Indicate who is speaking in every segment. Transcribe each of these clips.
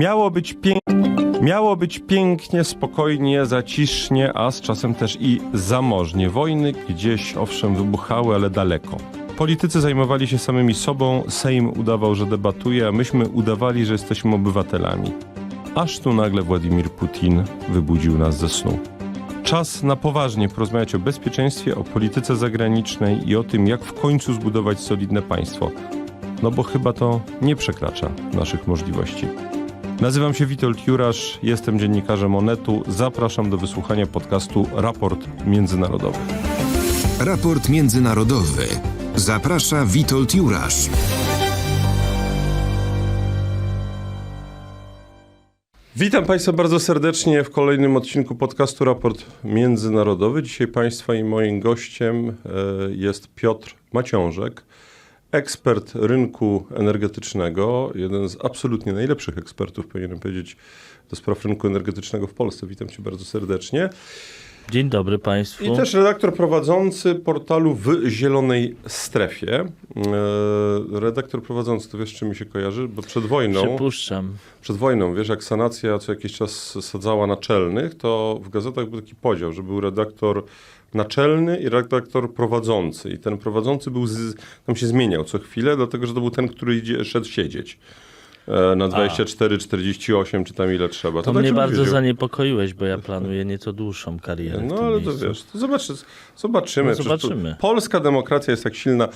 Speaker 1: Miało być pięknie. Miało być pięknie, spokojnie, zacisznie, a z czasem też i zamożnie. Wojny gdzieś owszem wybuchały, ale daleko. Politycy zajmowali się samymi sobą, Sejm udawał, że debatuje, a myśmy udawali, że jesteśmy obywatelami. Aż tu nagle Władimir Putin wybudził nas ze snu. Czas na poważnie porozmawiać o bezpieczeństwie, o polityce zagranicznej i o tym, jak w końcu zbudować solidne państwo. No bo chyba to nie przekracza naszych możliwości. Nazywam się Witold Jurasz, jestem dziennikarzem Onetu. Zapraszam do wysłuchania podcastu Raport Międzynarodowy.
Speaker 2: Raport międzynarodowy. Zaprasza Witold Jurasz.
Speaker 1: Witam Państwa bardzo serdecznie w kolejnym odcinku podcastu Raport Międzynarodowy. Dzisiaj Państwa i moim gościem e, jest Piotr Maciążek, ekspert rynku energetycznego, jeden z absolutnie najlepszych ekspertów, powinienem powiedzieć, do spraw rynku energetycznego w Polsce. Witam Cię bardzo serdecznie.
Speaker 3: Dzień dobry Państwu.
Speaker 1: I też redaktor prowadzący portalu w Zielonej Strefie. E, redaktor prowadzący, to wiesz, czym mi się kojarzy? Bo przed wojną...
Speaker 3: Przypuszczam.
Speaker 1: Przed wojną, wiesz, jak sanacja co jakiś czas sadzała naczelnych, to w gazetach był taki podział, że był redaktor naczelny i redaktor prowadzący. I ten prowadzący był z, tam się zmieniał co chwilę, dlatego że to był ten, który idzie, szedł siedzieć. E, Na 24, 48, czy tam ile trzeba.
Speaker 3: To
Speaker 1: tak,
Speaker 3: mnie bardzo
Speaker 1: wiedział.
Speaker 3: zaniepokoiłeś, bo ja planuję nieco dłuższą karierę.
Speaker 1: No ale to wiesz, to zobaczy, zobaczymy.
Speaker 3: No,
Speaker 1: to-
Speaker 3: zobaczymy.
Speaker 1: Polska demokracja jest tak silna.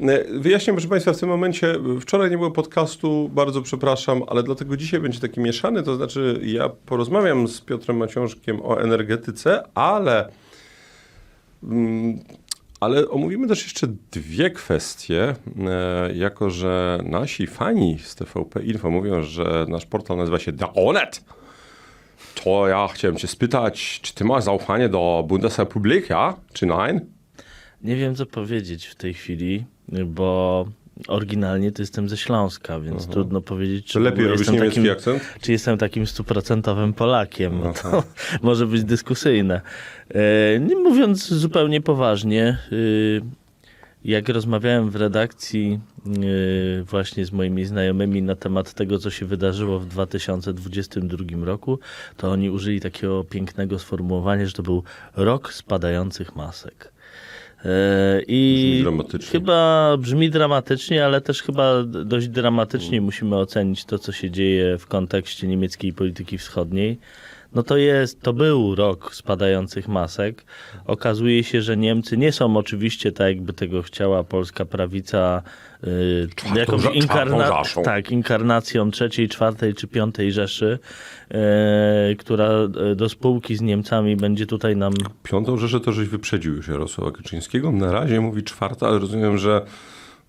Speaker 1: E, Wyjaśnię, proszę Państwa, w tym momencie, wczoraj nie było podcastu, bardzo przepraszam, ale dlatego dzisiaj będzie taki mieszany, to znaczy ja porozmawiam z Piotrem Maciążkiem o energetyce, ale, mm, ale omówimy też jeszcze dwie kwestie, e, jako że nasi fani z TVP Info mówią, że nasz portal nazywa się The Onet. To ja chciałem cię spytać, czy ty masz zaufanie do Bundesrepublik, ja? Czy nein?
Speaker 3: Nie wiem, co powiedzieć w tej chwili, bo oryginalnie to jestem ze Śląska, więc trudno powiedzieć, czy,
Speaker 1: lepiej robisz
Speaker 3: jestem
Speaker 1: niemiecki
Speaker 3: takim,
Speaker 1: akcent?
Speaker 3: czy jestem takim stuprocentowym Polakiem. No to może być dyskusyjne. E, mówiąc zupełnie poważnie, y, jak rozmawiałem w redakcji y, właśnie z moimi znajomymi na temat tego, co się wydarzyło w 2022 roku, to oni użyli takiego pięknego sformułowania, że to był rok spadających masek. E, I
Speaker 1: Brzmi dramatycznie.
Speaker 3: chyba brzmi dramatycznie, ale też chyba dość dramatycznie musimy ocenić to, co się dzieje w kontekście niemieckiej polityki wschodniej. No to jest, to był rok spadających masek. Okazuje się, że Niemcy nie są oczywiście tak, jakby tego chciała polska prawica, yy, jakąś inkarna- tak, inkarnacją trzeciej, czwartej czy piątej Rzeszy, yy, która yy, do spółki z Niemcami będzie tutaj nam
Speaker 1: Piątą rzeszę to żeś wyprzedził już Jarosława Kaczyńskiego. Na razie mówi czwarta, ale rozumiem, że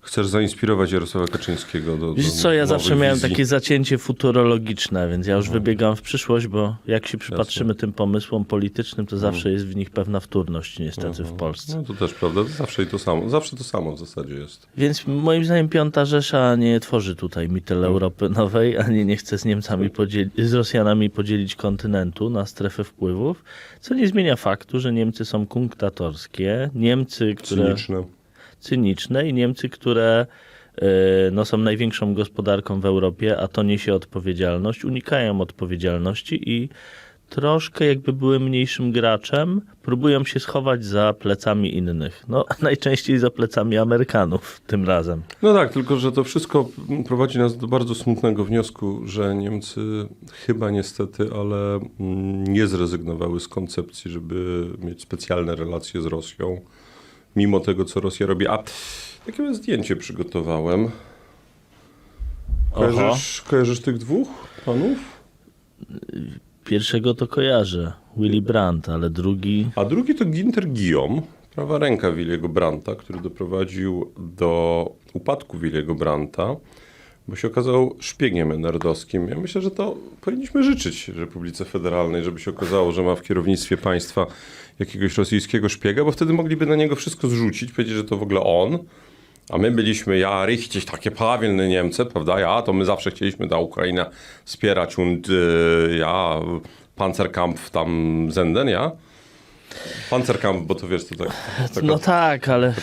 Speaker 1: chcesz zainspirować Jarosława Kaczyńskiego do
Speaker 3: Wiesz co, ja zawsze miałem
Speaker 1: wizji.
Speaker 3: takie zacięcie futurologiczne, więc ja już wybiegam w przyszłość, bo jak się przypatrzymy tym pomysłom politycznym, to zawsze jest w nich pewna wtórność niestety w Polsce.
Speaker 1: No to też prawda, to zawsze i to samo. Zawsze to samo w zasadzie jest.
Speaker 3: Więc moim zdaniem Piąta Rzesza nie tworzy tutaj mitel Europy Nowej, ani nie chce z Niemcami podzielić, z Rosjanami podzielić kontynentu na strefę wpływów, co nie zmienia faktu, że Niemcy są kunktatorskie, Niemcy, które
Speaker 1: Cyniczne.
Speaker 3: Cyniczne i Niemcy, które e, no, są największą gospodarką w Europie, a to niesie odpowiedzialność, unikają odpowiedzialności i troszkę jakby były mniejszym graczem, próbują się schować za plecami innych. No, najczęściej za plecami Amerykanów tym razem.
Speaker 1: No tak, tylko że to wszystko prowadzi nas do bardzo smutnego wniosku, że Niemcy chyba niestety, ale mm, nie zrezygnowały z koncepcji, żeby mieć specjalne relacje z Rosją, mimo tego, co Rosja robi. A takie zdjęcie przygotowałem. Kojarzysz, kojarzysz tych dwóch panów?
Speaker 3: Pierwszego to kojarzę, Willy Brandt, ale drugi...
Speaker 1: A drugi to Ginter Guillaume, prawa ręka Williego Brandta, który doprowadził do upadku Williego Brandta, bo się okazał szpiegiem enerdowskim. Ja myślę, że to powinniśmy życzyć Republice Federalnej, żeby się okazało, że ma w kierownictwie państwa jakiegoś rosyjskiego szpiega, bo wtedy mogliby na niego wszystko zrzucić, powiedzieć, że to w ogóle on. A my byliśmy, ja, richtig, takie prawilne Niemcy, prawda? Ja, to my zawsze chcieliśmy ta Ukraina wspierać und y, ja, Panzerkampf tam senden, ja. Panzerkampf, bo to wiesz, to tak... Taka...
Speaker 3: No tak, ale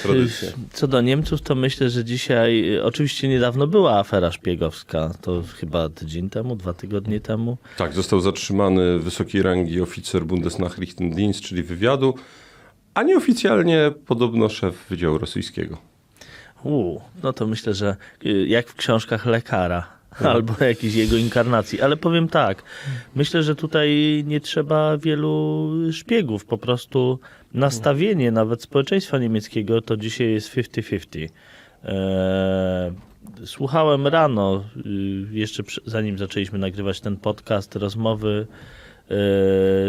Speaker 3: co do Niemców, to myślę, że dzisiaj, oczywiście niedawno była afera szpiegowska, to chyba tydzień temu, dwa tygodnie temu.
Speaker 1: Tak, został zatrzymany wysokiej rangi oficer Bundesnachrichtendienst, czyli wywiadu, a nieoficjalnie podobno szef Wydziału Rosyjskiego.
Speaker 3: U, no to myślę, że y, jak w książkach lekara. Albo jakiejś jego inkarnacji. Ale powiem tak, myślę, że tutaj nie trzeba wielu szpiegów. Po prostu nastawienie nawet społeczeństwa niemieckiego to dzisiaj jest 50-50. Eee, Słuchałem rano, y, jeszcze zanim zaczęliśmy nagrywać ten podcast, rozmowy e,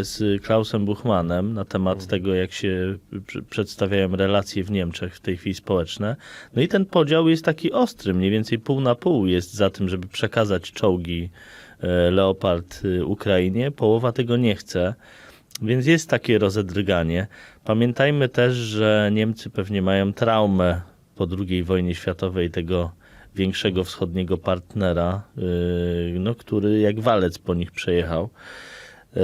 Speaker 3: z Klausem Buchmanem na temat tego, jak się pr- przedstawiają relacje w Niemczech w tej chwili społeczne. No i ten podział jest taki ostry, mniej więcej pół na pół jest za tym, żeby przekazać czołgi e, Leopard y, Ukrainie. Połowa tego nie chce. Więc jest takie rozedrganie. Pamiętajmy też, że Niemcy pewnie mają traumę po II wojnie światowej tego większego wschodniego partnera, yy, no, który jak walec po nich przejechał. Yy,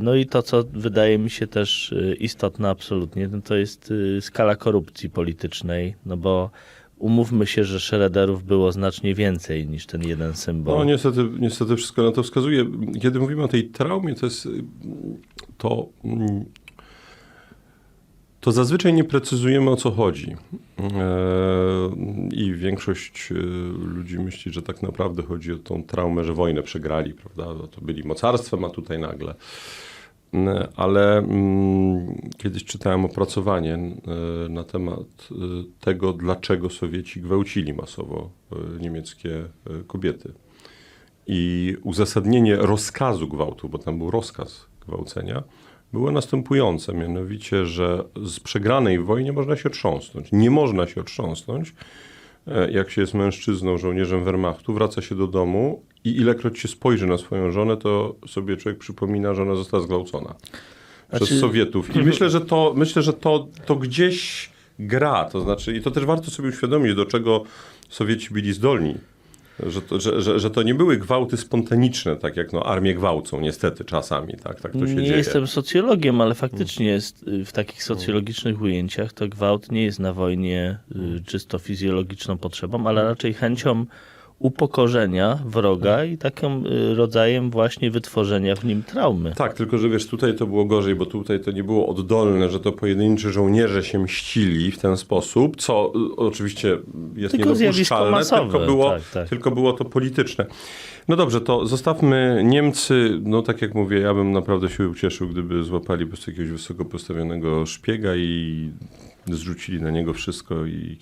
Speaker 3: No i to, co wydaje mi się też yy, istotne absolutnie, no to jest yy, skala korupcji politycznej, no bo umówmy się, że szerederów było znacznie więcej niż ten jeden symbol.
Speaker 1: No niestety, niestety wszystko na to wskazuje. Kiedy mówimy o tej traumie, to jest to, mm, to zazwyczaj nie precyzujemy o co chodzi. E, I większość y, ludzi myśli, że tak naprawdę chodzi o tą traumę, że wojnę przegrali, prawda? No To byli mocarstwem, a tutaj nagle. Mm, Ale mm, kiedyś czytałem opracowanie y, na temat tego, dlaczego Sowieci gwałcili masowo niemieckie kobiety. I uzasadnienie rozkazu gwałtu, bo tam był rozkaz gwałcenia, było następujące, mianowicie, że z przegranej w wojnie można się otrząsnąć. Nie można się otrząsnąć, e, jak się jest mężczyzną, żołnierzem Wehrmachtu, wraca się do domu i ilekroć się spojrzy na swoją żonę, to sobie człowiek przypomina, że ona została zgwałcona przez
Speaker 3: Znaczy-
Speaker 1: Sowietów. I myślę, że to, myślę, że to, to gdzieś gra, to znaczy, i to też warto sobie uświadomić, do czego Sowieci byli zdolni. Że to, że, że, że to nie były gwałty spontaniczne, tak jak no, armię gwałcą, niestety czasami, tak, tak to się
Speaker 3: nie
Speaker 1: dzieje.
Speaker 3: jestem socjologiem, ale faktycznie jest y, w takich socjologicznych ujęciach to gwałt nie jest na wojnie y, czysto fizjologiczną potrzebą, ale raczej chęcią upokorzenia wroga i takim y, rodzajem właśnie wytworzenia w nim traumy.
Speaker 1: Tak, tylko że wiesz, tutaj to było gorzej, bo tutaj to nie było oddolne, że to pojedynczy żołnierze się mścili w ten sposób, co y, oczywiście jest
Speaker 3: Tylko
Speaker 1: niedopuszczalne,
Speaker 3: masowe,
Speaker 1: tylko było,
Speaker 3: tak, tak.
Speaker 1: tylko było to polityczne. No dobrze, to zostawmy Niemcy, no tak jak mówię, ja bym naprawdę się ucieszył, gdyby złapali po prostu jakiegoś wysoko postawionego szpiega i zrzucili na niego wszystko i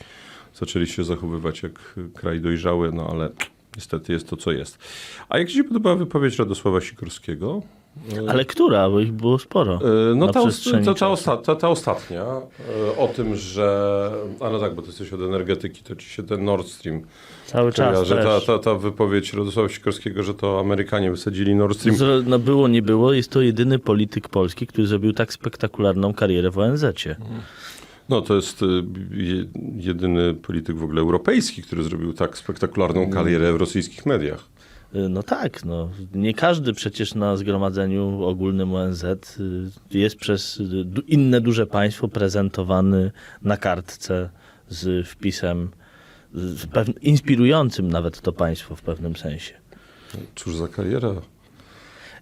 Speaker 1: zaczęli się zachowywać jak kraj dojrzały, no ale niestety jest to, co jest. A jak ci się podobała wypowiedź Radosława Sikorskiego?
Speaker 3: Ale która? Bo ich było sporo.
Speaker 1: E, No ta, ta, ta, osta, ta, ta ostatnia e, o tym, że. A no tak, bo ty jesteś od energetyki, to ci się ten Nord Stream
Speaker 3: Cały czas
Speaker 1: kojarzy. Ta, ta, ta wypowiedź Radosława Sikorskiego, że to Amerykanie wysadzili Nord Stream.
Speaker 3: Zro- No było, nie było. Jest to jedyny polityk polski, który zrobił tak spektakularną karierę w ONZ-cie.
Speaker 1: No to jest je, jedyny polityk w ogóle europejski, który zrobił tak spektakularną karierę w rosyjskich mediach.
Speaker 3: Y, No tak, no. nie każdy przecież na zgromadzeniu ogólnym ONZ y, jest przez y, inne duże państwo prezentowany na kartce z wpisem z inspirującym nawet to państwo w pewnym sensie.
Speaker 1: Cóż za kariera.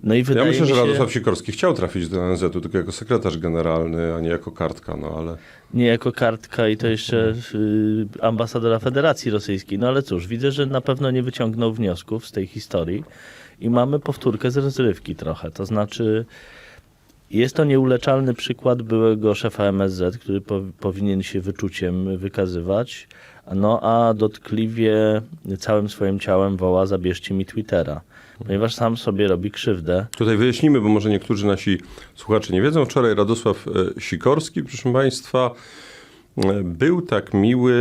Speaker 3: No i
Speaker 1: Ja
Speaker 3: wydaje
Speaker 1: myślę,
Speaker 3: mi
Speaker 1: że
Speaker 3: się,
Speaker 1: Radosław Sikorski chciał trafić do ONZ-u tylko jako sekretarz generalny, a nie jako kartka, no ale.
Speaker 3: nie jako kartka i to jeszcze y, ambasadora Federacji Rosyjskiej. No ale cóż, widzę, że na pewno nie wyciągnął wniosków z tej historii i mamy powtórkę z rozrywki trochę. To znaczy, jest to nieuleczalny przykład byłego szefa MSZ, który po, powinien się wyczuciem wykazywać, no a dotkliwie całym swoim ciałem woła zabierzcie mi Twittera, ponieważ sam sobie robi krzywdę.
Speaker 1: Tutaj wyjaśnimy, bo może niektórzy nasi słuchacze nie wiedzą. Wczoraj Radosław e, Sikorski, proszę Państwa, e, był tak miły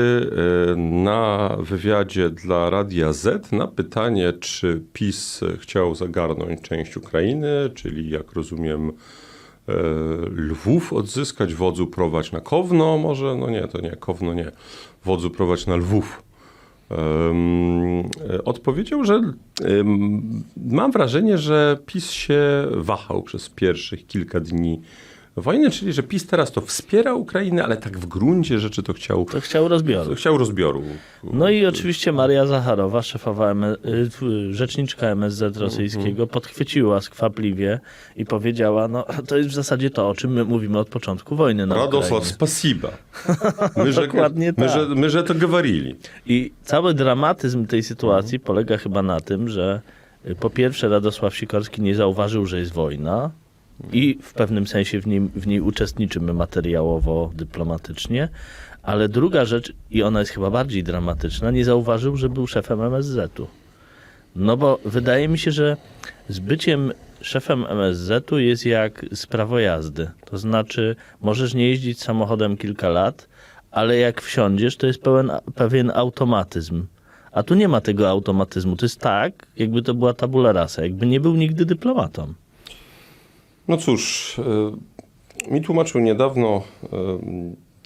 Speaker 1: e, na wywiadzie dla Radia Z na pytanie, czy PiS chciał zagarnąć część Ukrainy, czyli jak rozumiem Lwów odzyskać, wodzu prowadź na Kowno może? No nie, to nie, Kowno nie. Wodzu prowadź na Lwów. E, odpowiedział, że em, mam wrażenie, że PiS się wahał przez pierwszych kilka dni wojny, czyli że PiS teraz to wspiera Ukrainę, ale tak w gruncie rzeczy to chciał...
Speaker 3: To chciał rozbioru.
Speaker 1: To chciał rozbioru.
Speaker 3: No i oczywiście Maria Zacharowa, szefowa y, rzeczniczka MSZ rosyjskiego, mhm. podchwyciła skwapliwie i powiedziała, no to jest w zasadzie to, o czym my mówimy od początku wojny na
Speaker 1: Radosław, spasiba. My, że,
Speaker 3: tak.
Speaker 1: My że, my, że to gawarili.
Speaker 3: I cały dramatyzm tej sytuacji mhm. polega chyba na tym, że y, po pierwsze Radosław Sikorski nie zauważył, że jest wojna, i w pewnym sensie w niej, w niej uczestniczymy materiałowo, dyplomatycznie, ale druga rzecz, i ona jest chyba bardziej dramatyczna, nie zauważył, że był szefem MSZ-u. No bo wydaje mi się, że z byciem szefem MSZ-u jest jak z prawo jazdy. To znaczy, możesz nie jeździć samochodem kilka lat, ale jak wsiądziesz, to jest pełen, pewien automatyzm. A tu nie ma tego automatyzmu. To jest tak, jakby to była tabula rasa, jakby nie był nigdy dyplomatą.
Speaker 1: No cóż, e, mi tłumaczył niedawno e,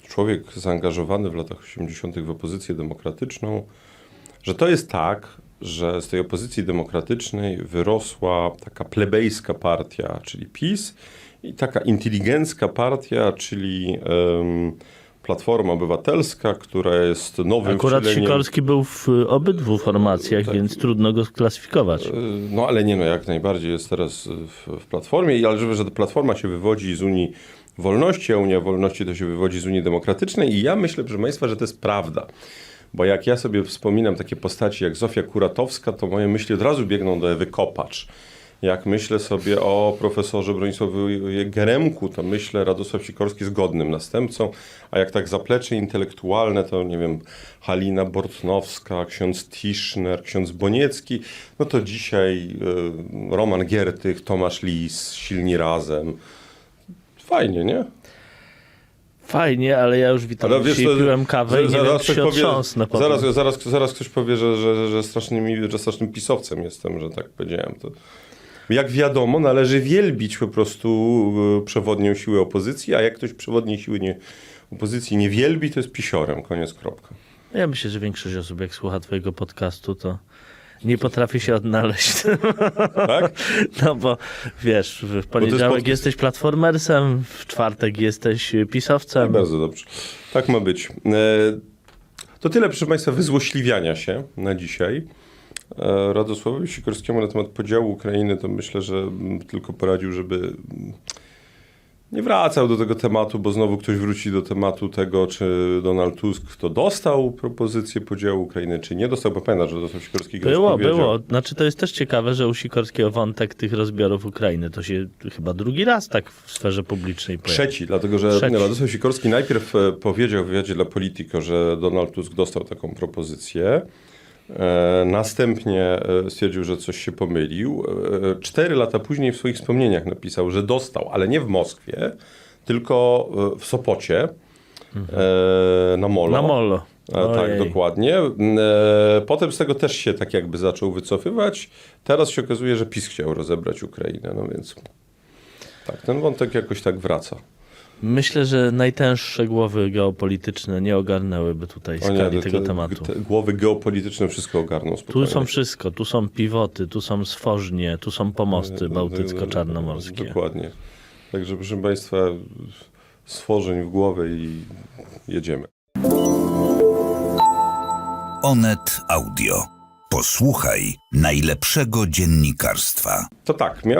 Speaker 1: człowiek zaangażowany w latach 80. w opozycję demokratyczną, że to jest tak, że z tej opozycji demokratycznej wyrosła taka plebejska partia, czyli PiS, i taka inteligencka partia, czyli Platforma Obywatelska, która jest nowym
Speaker 3: Akurat
Speaker 1: wcieleniem...
Speaker 3: Sikorski był w obydwu formacjach,
Speaker 1: Tak.
Speaker 3: więc trudno go sklasyfikować.
Speaker 1: E, No ale nie, no jak najbardziej jest teraz w, w Platformie, i ale żeby, że Platforma się wywodzi z Unii Wolności, a Unia Wolności to się wywodzi z Unii Demokratycznej i ja myślę, proszę Państwa, że to jest prawda. Bo jak ja sobie wspominam takie postaci jak Zofia Kuratowska, to moje myśli od razu biegną do Ewy Kopacz. Jak myślę sobie o profesorze Bronisławie Geremku, to myślę Radosław Sikorski jest godnym następcą, a jak tak zaplecze intelektualne, to nie wiem, Halina Bortnowska, ksiądz Tischner, ksiądz Boniecki, no to dzisiaj y, Roman Giertych, Tomasz Lis, Silni Razem. Fajnie, nie?
Speaker 3: Fajnie, ale ja już witam.
Speaker 1: Ale wiesz,
Speaker 3: dzisiaj piłem kawę i nie wiem, się
Speaker 1: powie-
Speaker 3: otrząsnę
Speaker 1: zaraz, zaraz, zaraz ktoś powie, że, że, że, strasznymi, że strasznym pisowcem jestem, że tak powiedziałem. To... Jak wiadomo, należy wielbić po prostu y, przewodnią siłę opozycji, a jak ktoś przewodniej siły nie, opozycji nie wielbi, to jest pisiorem. Koniec, kropka.
Speaker 3: Ja myślę, że większość osób, jak słucha twojego podcastu, to nie potrafi się odnaleźć.
Speaker 1: Tak?
Speaker 3: No bo wiesz, w poniedziałek jesteś platformersem, w czwartek jesteś pisowcem.
Speaker 1: Bardzo dobrze. Tak ma być. E, To tyle, proszę Państwa, wyzłośliwiania się na dzisiaj. E, Radosławowi Sikorskiemu na temat podziału Ukrainy to myślę, że tylko poradził, żeby nie wracał do tego tematu, bo znowu ktoś wróci do tematu tego, czy Donald Tusk to dostał propozycję podziału Ukrainy, czy nie dostał. Bo pamiętasz, że Radosław Sikorski
Speaker 3: Było, było. Znaczy to jest też ciekawe, że u Sikorskiego wątek tych rozbiorów Ukrainy to się chyba drugi raz tak w sferze publicznej pojawia.
Speaker 1: Trzeci, dlatego że
Speaker 3: Trzeci.
Speaker 1: Radosław Sikorski najpierw e, powiedział w wywiadzie dla Politico, że Donald Tusk dostał taką propozycję. E, następnie e, stwierdził, że coś się pomylił. E, cztery lata później w swoich wspomnieniach napisał, że dostał, ale nie w Moskwie, tylko w Sopocie na Molo.
Speaker 3: Na molo.
Speaker 1: Tak,
Speaker 3: Ojej.
Speaker 1: dokładnie. E, Potem z tego też się tak jakby zaczął wycofywać. Teraz się okazuje, że PiS chciał rozebrać Ukrainę, no więc tak, ten wątek jakoś tak wraca.
Speaker 3: Myślę, że najtęższe głowy geopolityczne nie ogarnęłyby tutaj
Speaker 1: O nie,
Speaker 3: skali
Speaker 1: te-
Speaker 3: tego
Speaker 1: te-
Speaker 3: tematu.
Speaker 1: te głowy geopolityczne wszystko ogarną
Speaker 3: Tu
Speaker 1: spokojnie.
Speaker 3: są wszystko, tu są piwoty, tu są sfożnie, tu są pomosty
Speaker 1: E,
Speaker 3: bałtycko-czarnomorskie.
Speaker 1: Dokładnie. Także proszę Państwa, stworzeń w głowę i jedziemy.
Speaker 4: Onet Audio. Posłuchaj najlepszego dziennikarstwa.
Speaker 1: To tak, miał